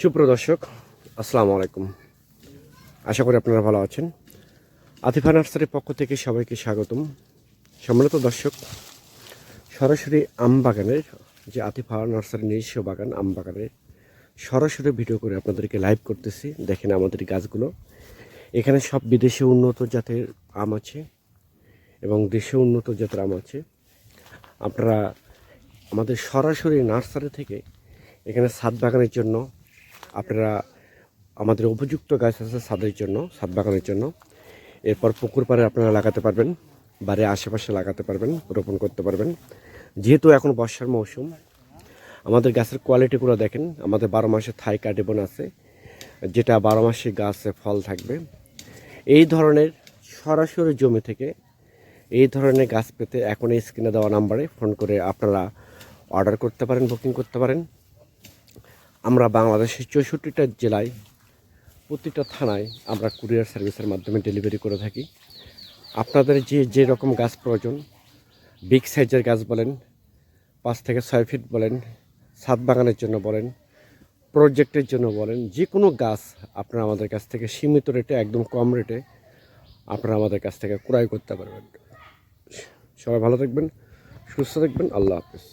সুপ্রদর্শক আসসালামু আলাইকুম। আশা করি আপনারা ভালো আছেন। আতিফা নার্সারির পক্ষ থেকে সবাইকে স্বাগতম। সম্মানিত দর্শক, সরাসরি আম বাগানের যে আতিফা নার্সারি নিজস্ব বাগান আম বাগানের সরাসরি ভিডিও করে আপনাদেরকে লাইভ করতেছি। দেখেন আমাদের গাছগুলো। এখানে সব বিদেশে উন্নত জাতের আম আছে এবং দেশে উন্নত জাতের আম আছে। আপনারা আমাদের সরাসরি নার্সারি থেকে এখানে ছাদ বাগানের জন্য আপনারা আমাদের উপযুক্ত গাছ আছে ছাদের জন্য, ছাদ বাগানের জন্য। এরপর পুকুর পাড়ে আপনারা লাগাতে পারবেন, বাড়ির আশেপাশে লাগাতে পারবেন, রোপণ করতে পারবেন। যেহেতু এখন বর্ষার মৌসুম, আমাদের গাছের কোয়ালিটিগুলো দেখেন, আমাদের বারো মাসে থাই কাটিবন আছে, যেটা বারো মাসে গাছে ফল থাকবে। এই ধরনের সরাসরি জমি থেকে এই ধরনের গাছ পেতে এখন এই স্ক্রিনে দেওয়া নাম্বারে ফোন করে আপনারা অর্ডার করতে পারেন, বুকিং করতে পারেন। আমরা বাংলাদেশের চৌষট্টিটা জেলায়, প্রতিটা থানায় আমরা কুরিয়ার সার্ভিসের মাধ্যমে ডেলিভারি করে থাকি। আপনাদের যে যে রকম গাছ প্রয়োজন, বিগ সাইজের গাছ বলেন, পাঁচ থেকে ছয় ফিট বলেন, ছাদ বাগানের জন্য বলেন, প্রজেক্টের জন্য বলেন, যে কোনো গাছ আপনারা আমাদের কাছ থেকে সীমিত রেটে, একদম কম রেটে আপনারা আমাদের কাছ থেকে ক্রয় করতে পারবেন। সবাই ভালো থাকবেন, সুস্থ থাকবেন, আল্লাহ হাফিজ।